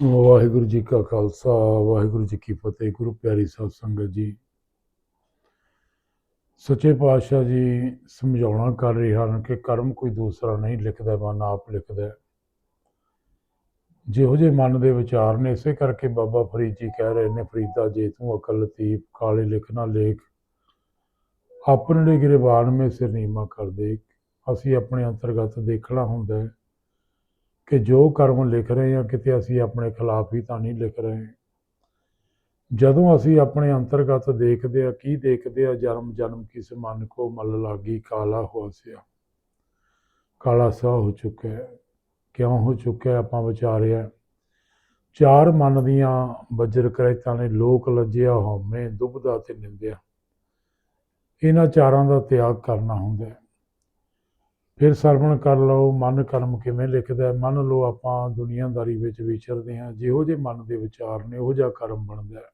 ਵਾਹਿਗੁਰੂ ਜੀ ਕਾ ਖਾਲਸਾ, ਵਾਹਿਗੁਰੂ ਜੀ ਕੀ ਫਤਿਹ, ਗੁਰੂ ਪਿਆਰੀ ਸਾਧ ਸੰਗਤ ਜੀ। ਸੱਚੇ ਪਾਤਸ਼ਾਹ ਜੀ ਸਮਝਾਉਣਾ ਕਰ ਰਹੇ ਹਨ ਕਿ ਕਰਮ ਕੋਈ ਦੂਸਰਾ ਨਹੀਂ ਲਿਖਦਾ, ਮਨ ਆਪ ਲਿਖਦਾ ਜਿਹੋ ਜਿਹੇ ਮਨ ਦੇ ਵਿਚਾਰ ਨੇ, ਇਸੇ ਕਰਕੇ ਬਾਬਾ ਫਰੀਦ ਜੀ ਕਹਿ ਰਹੇ ਨੇ, ਫਰੀਦਾ ਜੇ ਤੂੰ ਅਕਲ ਲਤੀਫ, ਕਾਲੇ ਲਿਖਣਾ ਲੇਖ, ਆਪਣੇ ਗ੍ਰਿਬਾਨ ਮੇ ਸਿਰ ਨੀਮਾ ਕਰ ਦੇ ਅਸੀਂ ਆਪਣੇ ਅੰਤਰਗਤ ਦੇਖਣਾ ਹੁੰਦਾ ਹੈ। ਕਿ ਜੋ ਕਰਮ ਲਿਖ ਰਹੇ ਹਾਂ, ਕਿਤੇ ਅਸੀਂ ਆਪਣੇ ਖਿਲਾਫ ਹੀ ਤਾਂ ਨਹੀਂ ਲਿਖ ਰਹੇ। ਜਦੋਂ ਅਸੀਂ ਆਪਣੇ ਅੰਤਰਗਤ ਦੇਖਦੇ ਆ ਕੀ ਦੇਖਦੇ ਆ ਜਨਮ ਜਨਮ ਕਿਸ ਮਨ ਕੋ ਮਲ ਲਾਗੀ, ਕਾਲਾ ਹੋ ਸਿਆ। ਕਾਲਾ ਸਾ ਹੋ ਚੁੱਕਾ ਹੈ। ਕਿਉਂ ਹੋ ਚੁੱਕਾ ਆਪਾਂ ਵਿਚਾਰਿਆ। ਚਾਰ ਮਨ ਦੀਆਂ ਵਜਰ ਕਰੈਤਾਂ ਨੇ ਲੋਕ ਲੱਜਿਆ, ਹਉਮੈ ਦੁਬਦਾ ਤੇ ਨਿੰਦਿਆ। ਇਹਨਾਂ ਚਾਰਾਂ ਦਾ ਤਿਆਗ ਕਰਨਾ ਹੁੰਦਾ ਹੈ। ਫਿਰ ਸਰਵਣ ਕਰ ਲਓ, ਮਨ ਕਰਮ ਕਿਵੇਂ ਲਿਖਦਾ ਮੰਨ ਲਓ ਆਪਾਂ ਦੁਨੀਆਦਾਰੀ ਵਿੱਚ ਵਿਚਰਦੇ ਹਾਂ, ਜਿਹੋ ਜਿਹੇ ਮਨ ਦੇ ਵਿਚਾਰ ਨੇ, ਉਹੋ ਜਿਹਾ ਕਰਮ ਬਣਦਾ ਹੈ।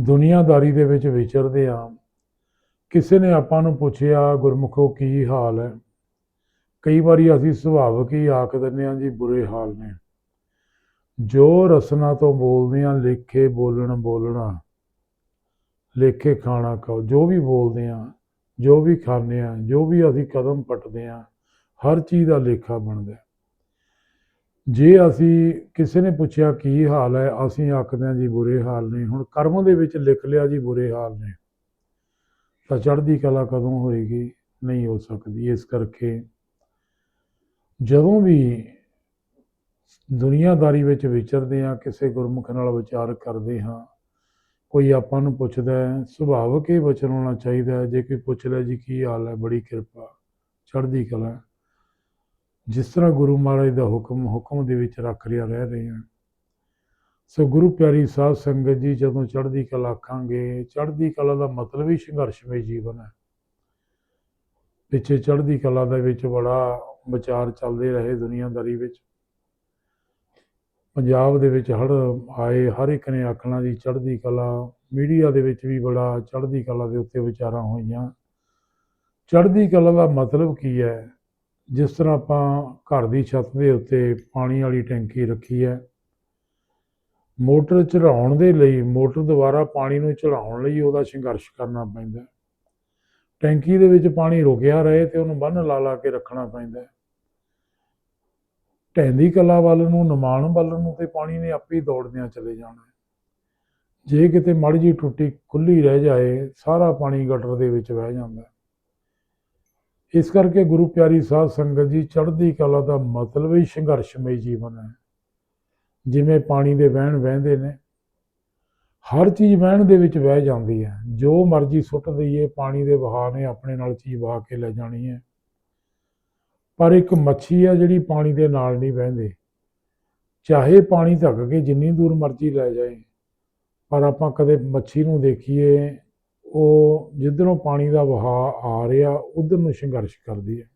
ਦੁਨੀਆਦਾਰੀ ਦੇ ਵਿੱਚ ਵਿਚਰਦੇ ਹਾਂ, ਕਿਸੇ ਨੇ ਆਪਾਂ ਨੂੰ ਪੁੱਛਿਆ, ਗੁਰਮੁਖੋ, ਕੀ ਹਾਲ ਹੈ? ਕਈ ਵਾਰੀ ਅਸੀਂ ਸੁਭਾਵਕ ਹੀ ਆਖ ਦਿੰਦੇ ਹਾਂ, ਜੀ, ਬੁਰੇ ਹਾਲ ਨੇ। ਜੋ ਰਸਨਾ ਤੋਂ ਬੋਲਦੇ ਹਾਂ, ਲੇਖੇ ਬੋਲਣ ਬੋਲਣਾ, ਲੇਖੇ ਖਾਣਾ ਖਾਓ। ਜੋ ਵੀ ਬੋਲਦੇ ਹਾਂ ਜੋ ਵੀ ਖਾਂਦੇ ਹਾਂ, ਜੋ ਵੀ ਅਸੀਂ ਕਦਮ ਪਟਦੇ ਹਾਂ, ਹਰ ਚੀਜ਼ ਦਾ ਲੇਖਾ ਬਣਦਾ ਜੇ ਅਸੀਂ ਕਿਸੇ ਨੇ ਪੁੱਛਿਆ ਕੀ ਹਾਲ ਹੈ, ਅਸੀਂ ਆਖਦੇ ਹਾਂ ਜੀ ਬੁਰੇ ਹਾਲ ਨੇ, ਹੁਣ ਕਰਮ ਦੇ ਵਿੱਚ ਲਿਖ ਲਿਆ ਜੀ ਬੁਰੇ ਹਾਲ ਨੇ, ਤਾਂ ਚੜ੍ਹਦੀ ਕਲਾ ਕਦੋਂ ਹੋਏਗੀ? ਨਹੀਂ ਹੋ ਸਕਦੀ। ਇਸ ਕਰਕੇ ਜਦੋਂ ਵੀ ਦੁਨੀਆਦਾਰੀ ਵਿੱਚ ਵਿਚਰਦੇ ਹਾਂ, ਕਿਸੇ ਗੁਰਮੁਖ ਨਾਲ ਵਿਚਾਰ ਕਰਦੇ ਹਾਂ ਕੋਈ ਆਪਾਂ ਨੂੰ ਪੁੱਛਦਾ ਹੈ ਸੁਭਾਵਕ ਹੀ ਵਚਨ ਹੋਣਾ ਚਾਹੀਦਾ ਜੇ ਕੋਈ ਪੁੱਛ ਲੈ ਜੀ ਕੀ ਹਾਲ ਹੈ, ਬੜੀ ਕਿਰਪਾ, ਚੜ੍ਹਦੀ ਕਲਾ ਜਿਸ ਤਰ੍ਹਾਂ ਗੁਰੂ ਮਹਾਰਾਜ ਦਾ ਹੁਕਮ ਹੁਕਮ ਦੇ ਵਿੱਚ ਰੱਖ ਰਿਆ ਰਹਿ ਰਹੇ ਹਾਂ। ਸੋ ਗੁਰੂ ਪਿਆਰੀ ਸਾਧ ਸੰਗਤ ਜੀ, ਜਦੋਂ ਚੜ੍ਹਦੀ ਕਲਾ ਆਖਾਂਗੇ, ਚੜ੍ਹਦੀ ਕਲਾ ਦਾ ਮਤਲਬ ਹੀ ਸੰਘਰਸ਼ਮਈ ਜੀਵਨ ਹੈ। ਪਿੱਛੇ ਚੜ੍ਹਦੀ ਕਲਾ ਦੇ ਵਿੱਚ ਬੜਾ ਵਿਚਾਰ ਚੱਲਦੇ ਰਹੇ ਦੁਨੀਆਦਾਰੀ ਵਿੱਚ। ਪੰਜਾਬ ਦੇ ਵਿੱਚ ਹੜ ਆਏ, ਹਰ ਇੱਕ ਨੇ ਆਖਣਾ ਜੀ ਚੜ੍ਹਦੀ ਕਲਾ। ਮੀਡੀਆ ਦੇ ਵਿੱਚ ਵੀ ਬੜਾ ਚੜ੍ਹਦੀ ਕਲਾ ਦੇ ਉੱਤੇ ਵਿਚਾਰਾਂ ਹੋਈਆਂ। ਚੜ੍ਹਦੀ ਕਲਾ ਦਾ ਮਤਲਬ ਕੀ ਹੈ? ਜਿਸ ਤਰ੍ਹਾਂ ਆਪਾਂ ਘਰ ਦੀ ਛੱਤ ਦੇ ਉੱਤੇ ਪਾਣੀ ਵਾਲੀ ਟੈਂਕੀ ਰੱਖੀ ਹੈ। ਮੋਟਰ ਚੜਾਉਣ ਦੇ ਲਈ ਮੋਟਰ ਦੁਆਰਾ ਪਾਣੀ ਨੂੰ ਚਲਾਉਣ ਲਈ ਉਹਦਾ ਸੰਘਰਸ਼ ਕਰਨਾ ਪੈਂਦਾ ਟੈਂਕੀ ਦੇ ਵਿੱਚ ਪਾਣੀ ਰੁਕਿਆ ਰਹੇ ਤੇ ਉਹਨੂੰ ਬੰਨ ਲਾ ਲਾ ਕੇ ਰੱਖਣਾ ਪੈਂਦਾ ਹੈ। ਕਲਾ ਵੱਲ ਨੂੰ, ਨਿਮਾਣ ਵੱਲ ਨੂੰ ਤੇ ਪਾਣੀ ਨੇ ਆਪੇ ਦੌੜਦਿਆਂ ਚਲੇ ਜਾਣਾ ਜੇ ਕਿਤੇ ਮੜ ਜੀ ਟੁੱਟੀ ਖੁੱਲੀ ਰਹਿ ਜਾਏ, ਸਾਰਾ ਪਾਣੀ ਗਟਰ ਦੇ ਵਿੱਚ ਵਹਿ ਜਾਂਦਾ ਇਸ ਕਰਕੇ ਗੁਰੂ ਪਿਆਰੀ ਸਾਧ ਸੰਗਤ ਜੀ, ਚੜ੍ਹਦੀ ਕਲਾ ਦਾ ਮਤਲਬ ਹੀ ਸੰਘਰਸ਼ਮਈ ਜੀਵਨ ਹੈ। ਜਿਵੇਂ ਪਾਣੀ ਦੇ ਵਹਿਣ ਵਹਿੰਦੇ ਨੇ, ਹਰ ਚੀਜ਼ ਵਹਿਣ ਦੇ ਵਿੱਚ ਵਹਿ ਜਾਂਦੀ ਹੈ। ਜੋ ਮਰਜ਼ੀ ਸੁੱਟ ਦਈਏ, ਪਾਣੀ ਦੇ ਵਹਾਅ ਨੇ ਆਪਣੇ ਨਾਲ ਚੀਜ਼ ਵਹਾ ਕੇ ਲੈ ਜਾਣੀ ਹੈ। ਪਰ ਇੱਕ ਮੱਛੀ ਆ ਜਿਹੜੀ ਪਾਣੀ ਦੇ ਨਾਲ ਨਹੀਂ ਵਹਿੰਦੇ। ਚਾਹੇ ਪਾਣੀ ਧੱਕ ਕੇ ਜਿੰਨੀ ਦੂਰ ਮਰਜ਼ੀ ਲੈ ਜਾਏ, ਪਰ ਆਪਾਂ ਕਦੇ ਮੱਛੀ ਨੂੰ ਦੇਖੀਏ, ਉਹ ਜਿੱਧਰੋਂ ਪਾਣੀ ਦਾ ਵਹਾਅ ਆ ਰਿਹਾ, ਉਧਰ ਨੂੰ ਸੰਘਰਸ਼ ਕਰਦੀ ਹੈ।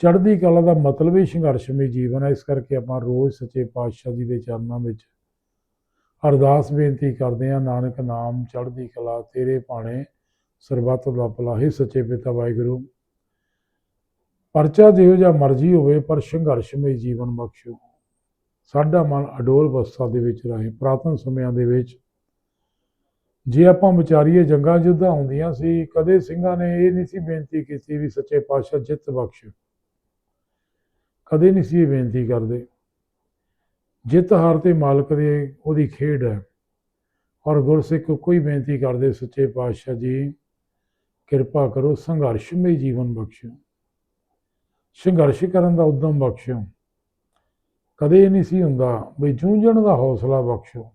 ਚੜ੍ਹਦੀ ਕਲਾ ਦਾ ਮਤਲਬ ਹੀ ਸੰਘਰਸ਼ਮਈ ਜੀਵਨ ਹੈ। ਇਸ ਕਰਕੇ ਆਪਾਂ ਰੋਜ਼ ਸੱਚੇ ਪਾਤਸ਼ਾਹ ਜੀ ਦੇ ਚਰਨਾਂ ਵਿੱਚ ਅਰਦਾਸ ਬੇਨਤੀ ਕਰਦੇ ਹਾਂ, ਨਾਨਕ ਨਾਮ ਚੜ੍ਹਦੀ ਕਲਾ ਤੇਰੇ ਭਾਣੇ, ਸਰਬੱਤ ਦਾ ਭਲਾ ਹੀ ਸੱਚੇ ਪਿਤਾ ਵਾਹਿਗੁਰੂ। ਪਰਚਾ ਜਿਹੋ ਜਿਹਾ ਮਰਜ਼ੀ ਹੋਵੇ, ਪਰ ਸੰਘਰਸ਼ਮਈ ਜੀਵਨ ਬਖਸ਼ੋ। ਸਾਡਾ ਮਨ ਅਡੋਲ ਅਵਸਥਾ ਦੇ ਵਿੱਚ ਰਹੇ। ਪ੍ਰਾਤਨ ਸਮਿਆਂ ਦੇ ਵਿੱਚ ਜੇ ਆਪਾਂ ਵਿਚਾਰੀਏ ਜੰਗਾਂ ਯੁੱਧਾਂ ਹੁੰਦੀਆਂ ਸੀ, ਕਦੇ ਸਿੰਘਾਂ ਨੇ ਇਹ ਨਹੀਂ ਸੀ ਬੇਨਤੀ ਕੀਤੀ ਵੀ ਸੱਚੇ ਪਾਤਸ਼ਾਹ ਜਿੱਤ ਬਖਸ਼। ਕਦੇ ਨਹੀਂ ਸੀ ਇਹ ਬੇਨਤੀ ਕਰਦੇ। ਜਿੱਤ ਹਾਰ ਤੇ ਮਾਲਕ ਦੇ ਉਹਦੀ ਖੇਡ ਹੈ। ਔਰ ਗੁਰਸਿੱਖ ਕੋਈ ਬੇਨਤੀ ਕਰਦੇ, ਸੱਚੇ ਪਾਤਸ਼ਾਹ ਜੀ, ਕਿਰਪਾ ਕਰੋ ਸੰਘਰਸ਼ਮਈ ਜੀਵਨ ਬਖਸ਼ੋ। ਸੰਘਰਸ਼ ਕਰਨ ਦਾ ਉਦਮ ਬਖਸ਼ਿਓ। ਕਦੇ ਇਹ ਨਹੀਂ ਸੀ ਹੁੰਦਾ ਵੀ ਜੂਝਣ ਦਾ ਹੌਸਲਾ ਬਖਸ਼ੋ।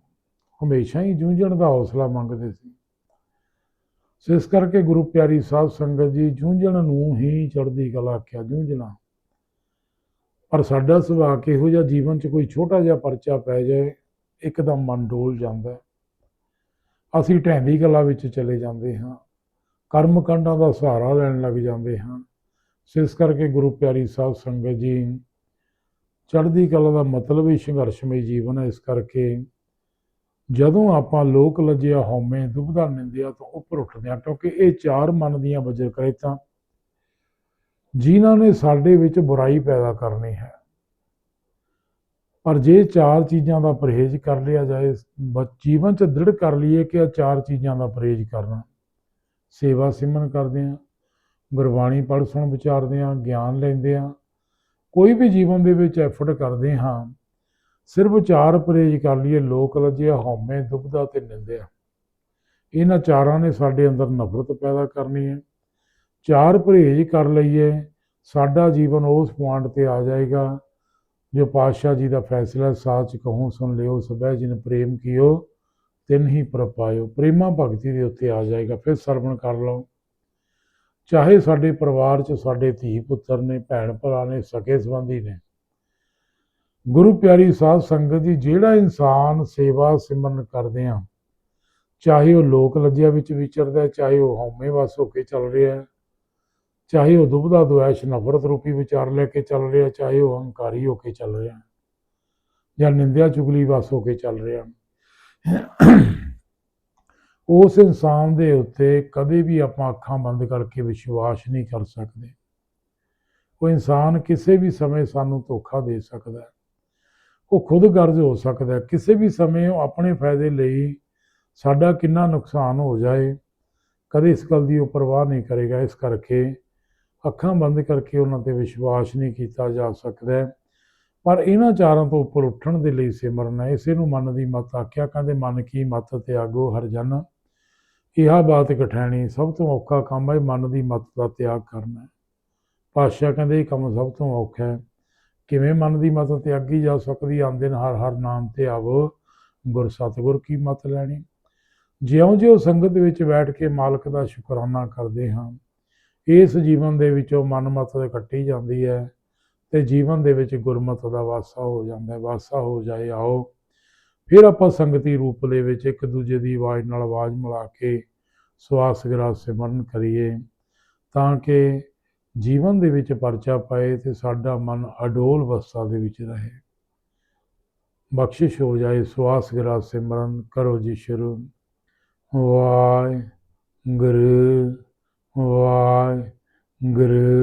ਹਮੇਸ਼ਾ ਹੀ ਜੂਝਣ ਦਾ ਹੌਸਲਾ ਮੰਗਦੇ ਸੀ। ਸੋ ਇਸ ਕਰਕੇ ਗੁਰੂ ਪਿਆਰੀ ਸਾਹਿਬ ਸੰਗਤ ਜੀ ਜੂਝਣ ਨੂੰ ਹੀ ਚੜ੍ਹਦੀ ਕਲਾ ਆਖਿਆ, ਜੂਝਣਾ। ਪਰ ਸਾਡਾ ਸੁਭਾਅ ਕਿਹੋ ਜਿਹਾ ਜੀਵਨ 'ਚ ਕੋਈ ਛੋਟਾ ਜਿਹਾ ਪਰਚਾ ਪੈ ਜਾਏ, ਇੱਕਦਮ ਮਨ ਡੋਲ ਜਾਂਦਾ ਅਸੀਂ ਢੈਂਦੀ ਕਲਾ ਵਿੱਚ ਚਲੇ ਜਾਂਦੇ ਹਾਂ। ਕਰਮ ਕਾਂਡਾਂ ਦਾ ਸਹਾਰਾ ਲੈਣ ਲੱਗ ਜਾਂਦੇ ਹਾਂ। ਸੋ ਇਸ ਕਰਕੇ ਗੁਰੂ ਪਿਆਰੀ ਸਾਹਿਬ ਸੰਗਤ ਜੀ, ਚੜ੍ਹਦੀ ਕਲਾ ਦਾ ਮਤਲਬ ਹੀ ਸੰਘਰਸ਼ਮਈ ਜੀਵਨ ਹੈ। ਇਸ ਕਰਕੇ ਜਦੋਂ ਆਪਾਂ ਲੋਕ ਲੱਜਿਆ ਹਉਮੈ ਦੁਬਦਾ ਨਿੰਦਿਆ ਤੋਂ ਉੱਪਰ ਉੱਠਦੇ ਹਾਂ, ਕਿਉਂਕਿ ਇਹ ਚਾਰ ਮਨ ਦੀਆਂ ਵਜਰ ਕਰੇਤਾਂ ਜਿਨ੍ਹਾਂ ਨੇ ਸਾਡੇ ਵਿੱਚ ਬੁਰਾਈ ਪੈਦਾ ਕਰਨੀ ਹੈ। ਪਰ ਜੇ ਚਾਰ ਚੀਜ਼ਾਂ ਦਾ ਪਰਹੇਜ਼ ਕਰ ਲਿਆ ਜਾਏ ਜੀਵਨ ਚ ਦ੍ਰਿੜ ਕਰ ਲਈਏ ਕਿ ਇਹ ਚਾਰ ਚੀਜ਼ਾਂ ਦਾ ਪਰਹੇਜ਼ ਕਰਨਾ। ਸੇਵਾ ਸਿਮਰਨ ਕਰਦੇ ਹਾਂ। ਗੁਰਬਾਣੀ ਪੜ੍ਹ ਸੁਣ ਵਿਚਾਰਦੇ ਹਾਂ, ਗਿਆਨ ਲੈਂਦੇ ਹਾਂ, ਕੋਈ ਵੀ ਜੀਵਨ ਦੇ ਵਿੱਚ ਐਫਰਟ ਕਰਦੇ ਹਾਂ, ਸਿਰਫ ਚਾਰ ਪਰਹੇਜ਼ ਕਰ ਲਈਏ, ਲੋਕ ਲੱਜਿਆ ਹਉਮੈ ਦੁਬਦਾ ਤੇ ਨਿੰਦਿਆ। ਇਹਨਾਂ ਚਾਰਾਂ ਨੇ ਸਾਡੇ ਅੰਦਰ ਨਫ਼ਰਤ ਪੈਦਾ ਕਰਨੀ ਹੈ। ਚਾਰ ਪਰਹੇਜ਼ ਕਰ ਲਈਏ, ਸਾਡਾ ਜੀਵਨ ਉਸ ਪੁਆਇੰਟ ਤੇ ਆ ਜਾਏਗਾ, ਜੋ ਪਾਤਸ਼ਾਹ ਜੀ ਦਾ ਫੈਸਲਾ ਸਾਚ ਕਹੂੰ, ਸੁਣ ਲਿਓ ਸਭੈ ਜਿਨ ਪ੍ਰੇਮ ਕੀਓ, ਤਿਨ ਹੀ ਪ੍ਰਪਾਇਓ ਪ੍ਰੇਮਾ ਭਗਤੀ ਦੇ ਉੱਤੇ ਆ ਜਾਏਗਾ, ਫਿਰ ਸਰਵਣ ਕਰ ਲਓ। ਚਾਹੇ ਸਾਡੇ ਪਰਿਵਾਰ 'ਚ ਸਾਡੇ ਧੀ ਪੁੱਤਰ ਨੇ, ਭੈਣ ਭਰਾ ਨੇ, ਸਕੇ ਸੰਬੰਧੀ ਨੇ। ਗੁਰੂ ਪਿਆਰੀ ਸਾਧ ਸੰਗਤ ਜੀ, ਜਿਹੜਾ ਇਨਸਾਨ ਸੇਵਾ ਸਿਮਰਨ ਕਰਦੇ ਆ, ਚਾਹੇ ਉਹ ਲੋਕ ਲੱਜਿਆ ਵਿੱਚ ਵਿਚਰਦਾ ਚਾਹੇ ਉਹ ਹਉਮੈ ਵਸ ਹੋ ਕੇ ਚੱਲ ਰਿਹਾ ਚਾਹੇ ਉਹ ਦੁਬਦਾ ਦੁਐਸ਼ ਨਫ਼ਰਤ ਰੂਪੀ ਵਿਚਾਰ ਲੈ ਕੇ ਚੱਲ ਰਿਹਾ, ਚਾਹੇ ਉਹ ਹੰਕਾਰੀ ਹੋ ਕੇ ਚੱਲ ਰਿਹਾ, ਜਾਂ ਨਿੰਦਿਆ ਚੁਗਲੀ ਵਸ ਹੋ ਕੇ ਚੱਲ ਰਿਹਾ। ਉਸ ਇਨਸਾਨ ਦੇ ਉੱਤੇ ਕਦੇ ਵੀ ਆਪਾਂ ਅੱਖਾਂ ਬੰਦ ਕਰਕੇ ਵਿਸ਼ਵਾਸ ਨਹੀਂ ਕਰ ਸਕਦੇ। ਉਹ ਇਨਸਾਨ ਕਿਸੇ ਵੀ ਸਮੇਂ ਸਾਨੂੰ ਧੋਖਾ ਦੇ ਸਕਦਾ ਹੈ। ਉਹ ਖੁਦ ਗਰਜ਼ ਹੋ ਸਕਦਾ ਹੈ, ਕਿਸੇ ਵੀ ਸਮੇਂ ਉਹ ਆਪਣੇ ਫਾਇਦੇ ਲਈ ਸਾਡਾ ਕਿੰਨਾ ਨੁਕਸਾਨ ਹੋ ਜਾਏ, ਕਦੇ ਇਸ ਗੱਲ ਦੀ ਉਹ ਪਰਵਾਹ ਨਹੀਂ ਕਰੇਗਾ। ਇਸ ਕਰਕੇ ਅੱਖਾਂ ਬੰਦ ਕਰਕੇ ਉਹਨਾਂ ਤੇ ਵਿਸ਼ਵਾਸ ਨਹੀਂ ਕੀਤਾ ਜਾ ਸਕਦਾ ਪਰ ਇਹਨਾਂ ਚਾਰਾਂ ਤੋਂ ਉੱਪਰ ਉੱਠਣ ਦੇ ਲਈ ਸਿਮਰਨ ਹੈ। ਇਸੇ ਨੂੰ ਮਨ ਦੀ ਮਤ ਆਖਿਆ, ਕਹਿੰਦੇ, ਮਨ ਕੀ ਮਤ ਤਿਆਗੋ ਹਰ ਜਨ ਇਹਾ ਬਾਤ ਕਠੈਣੀ ਸਭ ਤੋਂ ਔਖਾ ਕੰਮ ਹੈ ਮਨ ਦੀ ਮਤ ਦਾ ਤਿਆਗ ਕਰਨਾ ਪਾਤਸ਼ਾਹ ਕਹਿੰਦੇ ਇਹ ਕੰਮ ਸਭ ਤੋਂ ਔਖਾ ਹੈ। ਕਿਵੇਂ ਮਨ ਦੀ ਮਤ ਤਿਆਗੀ ਜਾ ਸਕਦੀ ਆਂਦੇ ਨੇ ਹਰ ਹਰ ਨਾਮ ਤੇ ਆਵੋ ਗੁਰ ਸਤਿਗੁਰ ਕੀ ਮਤ ਲੈਣੀ? ਜਿਉਂ-ਜਿਉਂ ਸੰਗਤ ਵਿੱਚ ਬੈਠ ਕੇ ਮਾਲਕ ਦਾ ਸ਼ੁਕਰਾਨਾ ਕਰਦੇ ਹਾਂ, ਇਸ ਜੀਵਨ ਦੇ ਵਿੱਚੋਂ ਮਨਮਤ ਦੇ ਕੱਟੀ ਜਾਂਦੀ ਹੈ ਤੇ ਜੀਵਨ ਦੇ ਵਿੱਚ ਗੁਰਮਤ ਦਾ ਵਾਸਾ ਹੋ ਜਾਂਦਾ ਹੈ। ਵਾਸਾ ਹੋ ਜਾਏ ਆਓ। ਫਿਰ ਆਪਾਂ ਸੰਗਤੀ ਰੂਪ ਦੇ ਵਿੱਚ ਇੱਕ ਦੂਜੇ ਦੀ ਆਵਾਜ਼ ਨਾਲ ਆਵਾਜ਼ ਮਿਲਾ ਕੇ ਸਵਾਸ ਗ੍ਰਾਸ ਸਿਮਰਨ ਕਰੀਏ ਤਾਂ ਕਿ ਜੀਵਨ ਦੇ ਵਿੱਚ ਪਰਚਾ ਪਾਏ ਤੇ ਸਾਡਾ ਮਨ ਅਡੋਲ ਅਵਸਥਾ ਦੇ ਵਿੱਚ ਰਹੇ। ਬਖਸ਼ਿਸ਼ ਹੋ ਜਾਏ ਸਵਾਸ ਗ੍ਰਾਸ ਸਿਮਰਨ, ਕਰੋ ਜੀ ਸ਼ੁਰੂ। ਵਾਹਿਗੁਰੂ ਵਾਹਿਗੁਰੂ ਵਾਹਿਗੁਰੂ।